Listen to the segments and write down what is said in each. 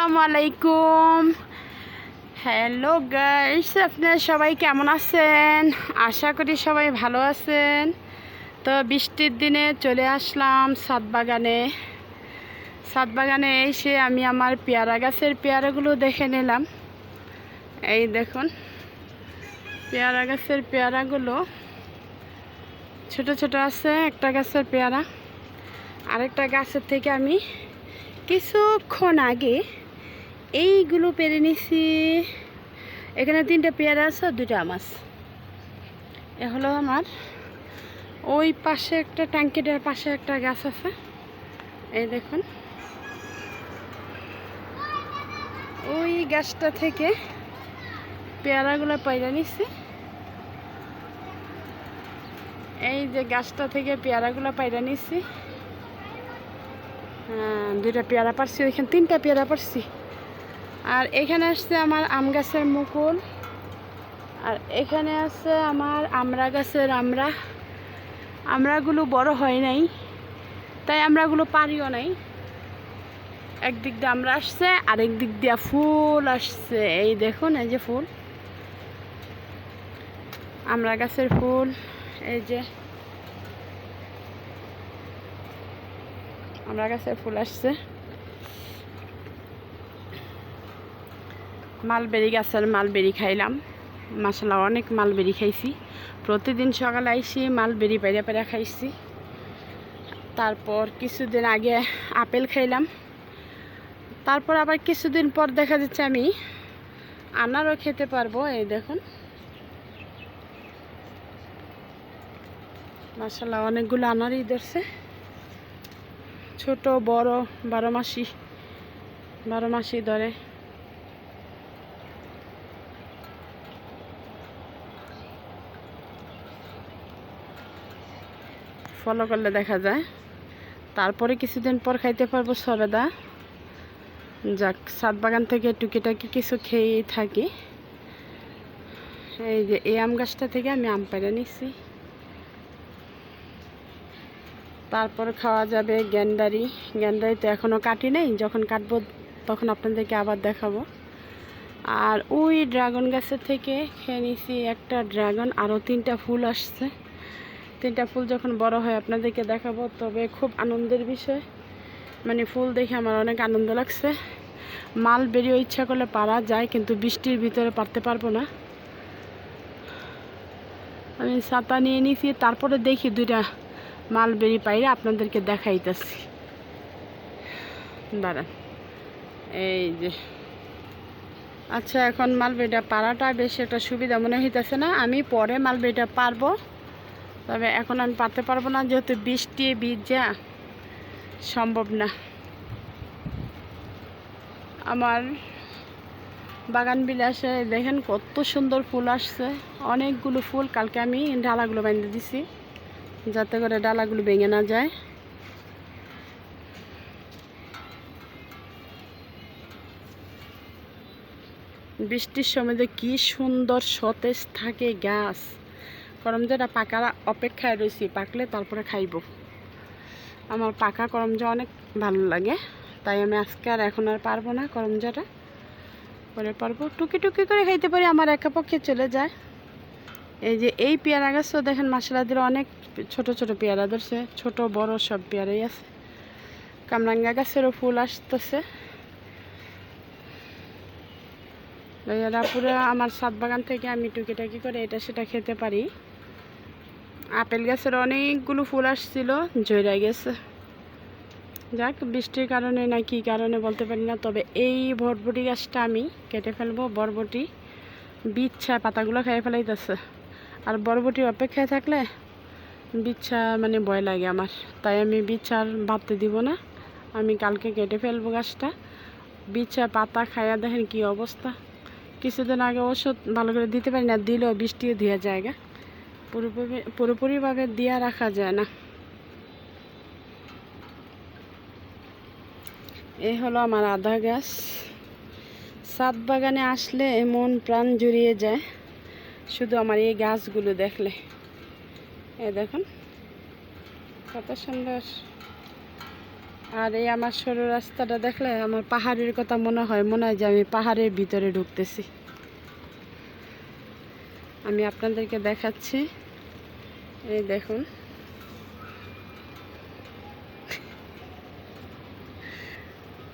আসসালামু আলাইকুম। Hello guys আপনারা সবাই কেমন আছেন? আশা করি সবাই ভালো আছেন। তো বৃষ্টির দিনে চলে আসলাম সাত বাগানে সাত বাগানে এসে আমি আমার পেয়ারা গাছের পেয়ারাগুলো দেখে নিলাম। এই দেখুন, পেয়ারা গাছের পেয়ারাগুলো। ছোট ছোট আছে, একটা গাছের পেয়ারা। আরেকটা গাছের থেকে আমি কিছুক্ষণ আগে এইগুলো পেরে নিছি। এখানে তিনটা পেয়ারা আছে আর দুইটা মাছ এ হলো আমার, ওই পাশে একটা ট্যাঙ্কিটার পাশে একটা গাছ আছে। এই দেখুন। ওই গাছটা থেকে পেয়ারাগুলো পাইরা নিছি। এই যে গাছটা থেকে পেয়ারাগুলো পাইরা নিছি। দুইটা পেয়ারা পারছি, ওইখানে তিনটা পেয়ারা পারছি। আর এখানে আসছে আমার আম গাছের মুকুল। আর এখানে আছে আমার আমড়া গাছের আমড়া। আমড়াগুলো বড় হয় নাই, তাই আমড়াগুলো পারিও নাই। একদিক দিয়ে আমরা আসছে, আরেক দিক দিয়ে ফুল আসছে। এই দেখুন, এই যে ফুল। আমরা গাছের ফুল, এই যে। আমরা গাছের ফুল আসছে। মালবেরি গাছের মালবেরি খাইলাম। মাসালা অনেক মালবেরি খাইছি। প্রতিদিন সকালে আইসি, মালবেরি পেরে পেরে খাইছি। তারপর কিছুদিন আগে আপেল খাইলাম। তারপর আবার কিছুদিন পর দেখা যাচ্ছে আমি আনারও খেতে পারব, এই দেখুন। মাসাল্লাহ অনেকগুলো আনারই ধরছে। ছোট, বড়, বারো মাসি বারো মাসি ধরে। ফলো করলে দেখা যায়। তারপরে কিছুদিন পর খাইতে পারব সবেদা। যাক সাত বাগান থেকে টুকিটাকি কিছু খেয়েই থাকি। এই যে, এই আম গাছটা থেকে আমি আম পেড়ে নিছি। তারপর খাওয়া যাবে গ্যান্ডারি। গ্যান্ডারি তো এখনও কাটি নেই, যখন কাটবো তখন আপনাদেরকে আবার দেখাবো। আর ওই ড্রাগন গাছের থেকে খেয়ে নিছি একটা ড্রাগন, আরও তিনটা ফুল আসছে। তিনটা ফুল যখন বড় হয় আপনাদেরকে দেখাবো, তবে খুব আনন্দের বিষয়। মানে ফুল দেখে আমার অনেক আনন্দ লাগছে। মাল বেরিয়ে ইচ্ছা করলে পারা যায়, কিন্তু বৃষ্টির ভিতরে পারতে পারব না। আমি ছাতা নিয়ে নিয়েছি তারপরে দেখি দুইটা মালবেরি পাইরে আপনাদেরকে দেখাইতেছি। দাঁড়ান। এই যে। আচ্ছা এখন মালবেরিটা পাড়াটা বেশ একটা সুবিধা মনে হইতেছে না। আমি পরে মালবেরিটা পারব। তবে এখন আমি পারতে পারব না, যেহেতু বৃষ্টি যা সম্ভব না। আমার বাগান বিলাসে দেখেন কত সুন্দর ফুল আসছে, অনেকগুলো ফুল কালকে আমি ডালাগুলো বেঁধে দিছি, যাতে করে ডালাগুলো ভেঙে না যায়। বৃষ্টির সময় যে কি সুন্দর সতেজ থাকে গাছ। করমজাটা পাকার অপেক্ষায় রয়েছি পাকলে তারপরে খাইব। আমার পাকা করমজা অনেক ভালো লাগে, তাই আমি আজকে আর এখন আর পারব না করমজাটা। পরে পারব, টুকি টুকি করে খাইতে পারি, আমার একা পক্ষে চলে যায়। এই যে এই পেয়ারা গাছও দেখেন, মাসলাদের অনেক ছোট ছোট পেয়ারা ধরছে, ছোট বড় সব পেয়ারাই আছে। কামরাঙ্গা গাছেরও ফুল আসতেছে। পুরো আমার সাত বাগান থেকে আমি টুকিটাকি করে এটা সেটা খেতে পারি। আপেল গাছের অনেকগুলো ফুল আসছিল জয়রা গেছে। যাক, বৃষ্টির কারণে না কি কারণে বলতে পারি না, তবে এই বরবটি গাছটা আমি কেটে ফেলব। বরবটি বিচ্ছা পাতাগুলো খেয়ে ফেলাইতেছে। আর বরবটি অপেক্ষায় থাকলে বিচ্ছা মানে ভয় লাগে আমার। তাই আমি বিচ্ছার বাড়তে দিব না। আমি কালকে কেটে ফেলব গাছটা। বিচ্ছা পাতা খাইয়া দেখেন কি অবস্থা। কিছুদিন আগে ওষুধ ভালো করে দিতে পারি না, দিলেও বৃষ্টিও দেওয়া জায়গা পুরোপুরি পুরোপুরিভাবে দেওয়া রাখা যায় না। এই হলো আমার আদা গাছ সাত বাগানে আসলে মন প্রাণ জুড়িয়ে যায়, শুধু আমার এই গাছগুলো দেখলে। এ দেখুন, কত সুন্দর। আর এই আমার সরু রাস্তাটা দেখলে আমার পাহাড়ের কথা মনে হয় মনে হয় যে আমি পাহাড়ের ভিতরে ঢুকতেছি। আমি আপনাদেরকে দেখাচ্ছি। এই দেখুন।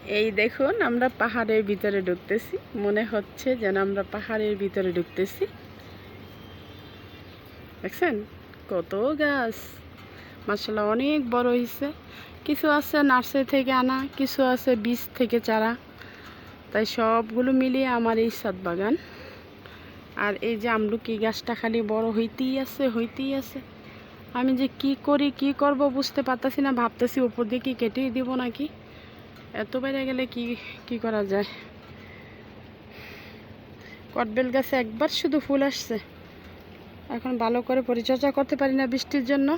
এই দেখুন, আমরা পাহাড়ের ভিতরে ঢুকতেছি। মনে হচ্ছে যেন আমরা পাহাড়ের ভিতরে ঢুকতেছি। দেখছেন? কত গাছ। মাসাল্লাহ অনেক বড় হয়েছে কিছু আছে নার্সারি থেকে আনা, কিছু আছে বীজ থেকে চারা। তাই সবগুলো মিলিয়ে আমার এই সাত বাগান। আর এই যে আমলকি গাছটা খালি বড় হইতেই আছে হইতেই আছে। আমি যে কি করি, কি করব বুঝতে পারতেছি না, ভাবতেছি উপর দিয়ে কি কেটেই দিব নাকি? এত বাইরে গেলে কি কি করা যায়? কটবেল গাছে একবার শুধু ফুল আসছে। এখন ভালো করে পরিচর্যা করতে পারি না বৃষ্টির জন্য।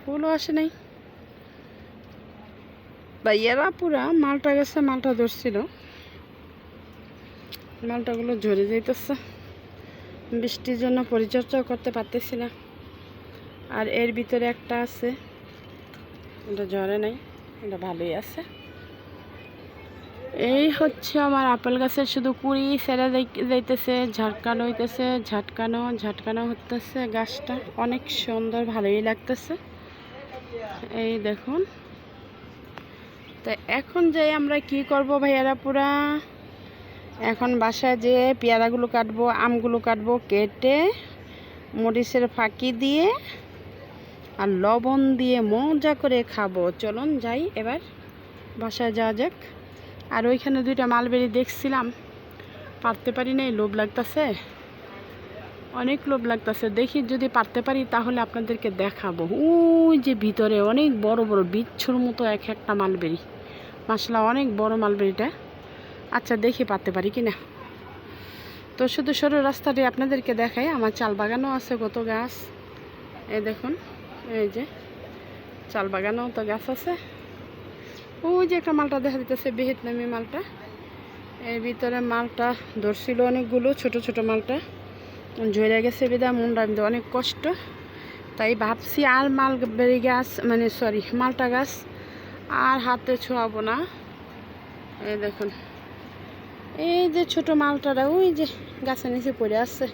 ফুলও আসে নাই। ভাইয়ারা পুরা মালটা গেছে, মালটা ধরছিল। মালটাগুলো ঝরে যাইতেছে। বৃষ্টির জন্য পরিচর্যাও করতে পারতেছি না। আর এর ভিতরে একটা আছে। এটা ঝরে নাই, এটা ভালোই আছে। এই হচ্ছে আমার আপেল গাছের শুধু কুড়ি, সেরা যাইতেছে ঝাটকানো হইতেছে, ঝাটকানো ঝাটকানো হতেছে গাছটা। অনেক সুন্দর, ভালোই লাগতেছে। এই দেখুন। তো এখন যাই আমরা কি করব ভাইয়ারা পুরা? এখন বাসায় যে পেয়ারাগুলো কাটবো, আমগুলো কাটবো, কেটে মরিচের ফাঁকি দিয়ে আর লবণ দিয়ে মজা করে খাব। চলুন যাই, এবার বাসায় যাওয়া যাক। আর ওইখানে দুইটা মালবেরি দেখছিলাম। পারতে পারি নাই, লোভ লাগতেছে। অনেক লোভ লাগতেছে। দেখি যদি পারতে পারি তাহলে আপনাদেরকে দেখাবো। ওই যে ভিতরে অনেক বড় বড় বিচ্ছুর মতো এক একটা মালবেরি। মাসলা অনেক বড় মালবেরিটা। আচ্ছা দেখি পারতে পারি কি না তো শুধু সরু রাস্তাটি আপনাদেরকে দেখাই। আমার চাল বাগানও আছে, কত গাছ। এ দেখুন। এই যে, চাল বাগানও তো গাছ আছে। ওই যে একটা মালটা দেখা দিতেছে ভিয়েতনামি মালটা। এর ভিতরে মালটা ধরছিল অনেকগুলো ছোট ছোট মালটা। ঝরে গেছে বেদা কিন্তু অনেক কষ্ট। তাই ভাবছি আর মাল বেরি গাছ মানে সরি মালটা গাছ আর হাতে ছোঁয়াবো না। এই দেখুন। এই যে ছোট মালটারা, ওই যে গাছের নিচে পড়ে আছে।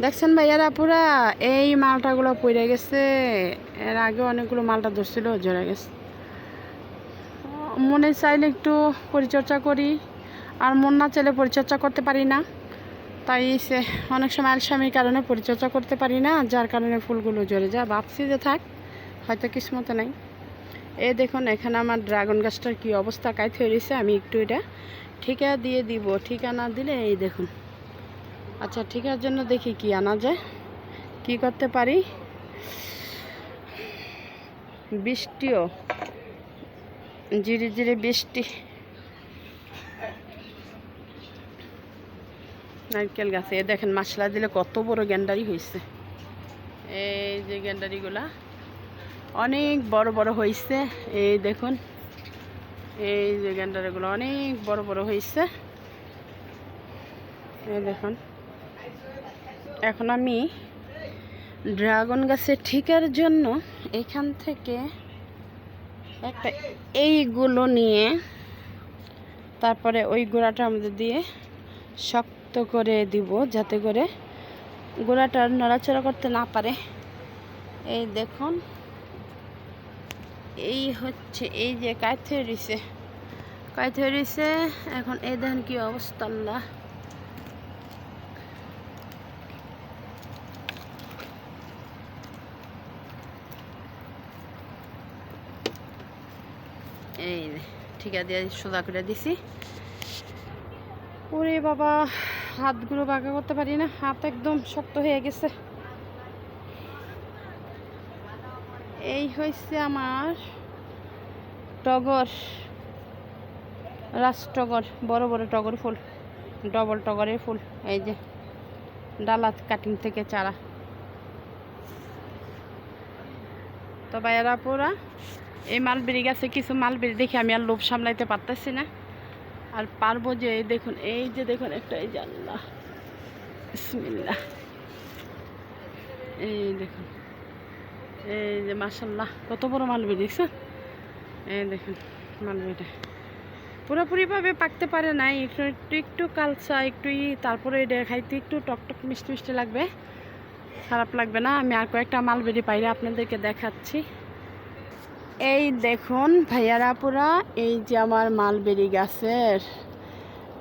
দেখছেন ভাইয়ারা, পুরা এই মালটাগুলো পড়ে গেছে। এর আগে অনেকগুলো মালটা ধরছিল ঝরে গেছে। মনে চাইলে একটু পরিচর্যা করি। আর মন না চাইলে পরিচর্যা করতে পারি না। তাই সে অনেক সময় আলসামির কারণে পরিচর্যা করতে পারি না, যার কারণে ফুলগুলো ঝরে যায়। ভাবছি যে থাক, হয়তো কিসমতে নাই। এ দেখুন, এখানে আমার ড্রাগন গাছটার কি অবস্থা কাইতে হয়েছে আমি একটু এটা ঠিকা দিয়ে দিব। ঠিকানা দিলে এই দেখুন। আচ্ছা ঠিকার জন্য দেখি কি আনা যায়। কি করতে পারি? বৃষ্টিও। জিরে জিরে বৃষ্টি। নারকেল গাছে, এ দেখেন মশলা দিলে কত বড় গ্যান্ডারি হয়েছে। এই যে গ্যান্ডারিগুলা, অনেক বড় বড় হয়েছে। এই দেখুন, এই যে গ্যান্ডারিগুলো অনেক বড় বড় হয়েছে। এই দেখুন। এখন আমি ড্রাগন গাছে ঠিকার জন্য এখান থেকে একটা এইগুলো নিয়ে তারপরে ওই গোড়াটা আমাদের দিয়ে শক্ত করে দিব, যাতে করে গোড়াটা নড়াচড়া করতে না পারে। এই দেখুন, এই হচ্ছে, এই যে কায়থে রয়েছে কায়থে রয়েছে এখন এই দেখেন কি অবস্থা, আল্লাহ। এই ঠিকা দিয়ে সোজা করে দিছি। ওরে বাবা, হাতগুলো বাঁকা করতে পারি না, হাত একদম শক্ত হয়ে গেছে। এই হয়েছে আমার টগর রাস টগর বড় বড় টগর ফুল, ডবল টগরের ফুল, এই যে ডালা কাটিং থেকে চারা। তো বাইরা পুরা এই মালবেরি গাছে কিছু মালবেরি দেখে আমি আর লোভ সামলাইতে পারতেছি না। আর পারব যে দেখুন, এই যে দেখুন একটা, এই জানলা বিসমিল্লাহ। এই দেখুন, এই যে মাসাল্লাহ কত বড় মালবেরি, দেখছেন? এই দেখুন মালবেরিটা। পুরোপুরিভাবে পাকতে পারে নাই, একটু একটু একটু কালচা, একটু ই, তারপরে এটা খাইতে একটু টকটক মিষ্টি মিষ্টি লাগবে। খারাপ লাগবে না, আমি আর কয়েকটা মালবেরি পাইলে আপনাদেরকে দেখাচ্ছি। এই দেখুন, ভাইয়ারা পুরা এই যে আমার মালবেরি গাছের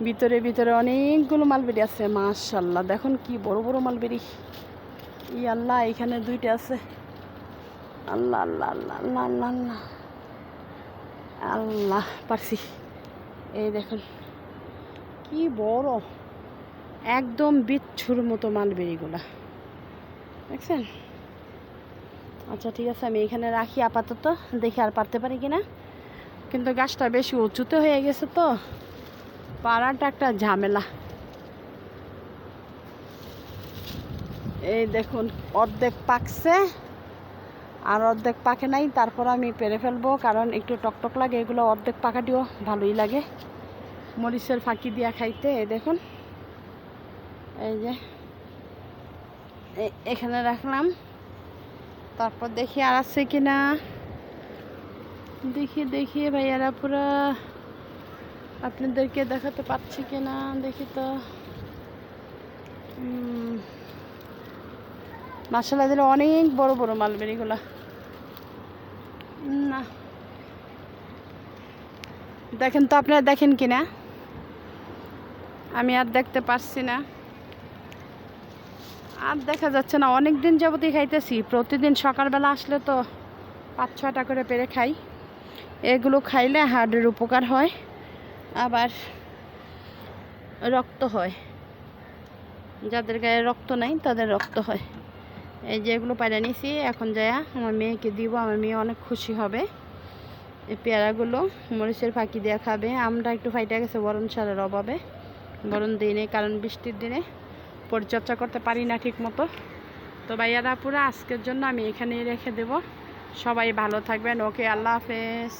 ভিতরে ভিতরে অনেকগুলো মালবেরি আছে, মাশাল্লাহ। দেখুন কি বড় বড় মালবেরি। ই আল্লাহ, এখানে দুইটা আছে। আল্লাহ আল্লাহ আল্লাহ আল্লাহ আল্লাহ আল্লাহ। আল্লাহ, পারছি। এই দেখুন, কি বড়। একদম বিচ্ছুর মতো মালবেরিগুলা। দেখছেন? আচ্ছা ঠিক আছে, আমি এখানে রাখি আপাতত, দেখি আর পারতে পারি কিনা। কিন্তু গাছটা বেশি উঁচুতে হয়ে গেছে তো, পাড়াটা একটা ঝামেলা। এই দেখুন, অর্ধেক পাকছে, আর অর্ধেক পাকে নাই, তারপর আমি পেরে ফেলব, কারণ একটু টকটক লাগে, এগুলো অর্ধেক পাকাটিও ভালোই লাগে। মরিচের ফাঁকি দিয়া খাইতে, এই দেখুন। এই যে এখানে রাখলাম। তারপর দেখি আর আছে কিনা। দেখি দেখি ভাইয়ারা পুরা আপনাদেরকে দেখাতে পারছি কিনা, দেখি তো। মাসালা দিলে অনেক বড় বড় মালবেরিগুলা। না। দেখেন তো আপনারা দেখেন কিনা? আমি আর দেখতে পারছি না। আর দেখা যাচ্ছে না অনেক দিন যাবতই খাইতেছি। প্রতিদিন সকালবেলা আসলে তো পাঁচ ছটা করে পেরে খাই। এগুলো খাইলে হার্টের উপকার হয়, আবার রক্ত হয়। যাদের গায়ে রক্ত নাই, তাদের রক্ত হয়। এই যে এগুলো পায়রা নিয়েছি এখন যায়া আমার মেয়েকে দিব, আমার মেয়ে অনেক খুশি হবে। এই পেয়ারাগুলো মরিচের ফাঁকি দেওয়া খাবে। আমরা একটু ফাইটা গেছে, বরণ সারের অভাবে। বরণ দিনে কারণ বৃষ্টির দিনে পরিচর্যা করতে পারি না ঠিক মতো তো ভাইয়ারা, পুরো আজকের জন্য আমি এখানেই রেখে দেব। সবাই ভালো থাকবেন। ওকে, আল্লাহ হাফেজ।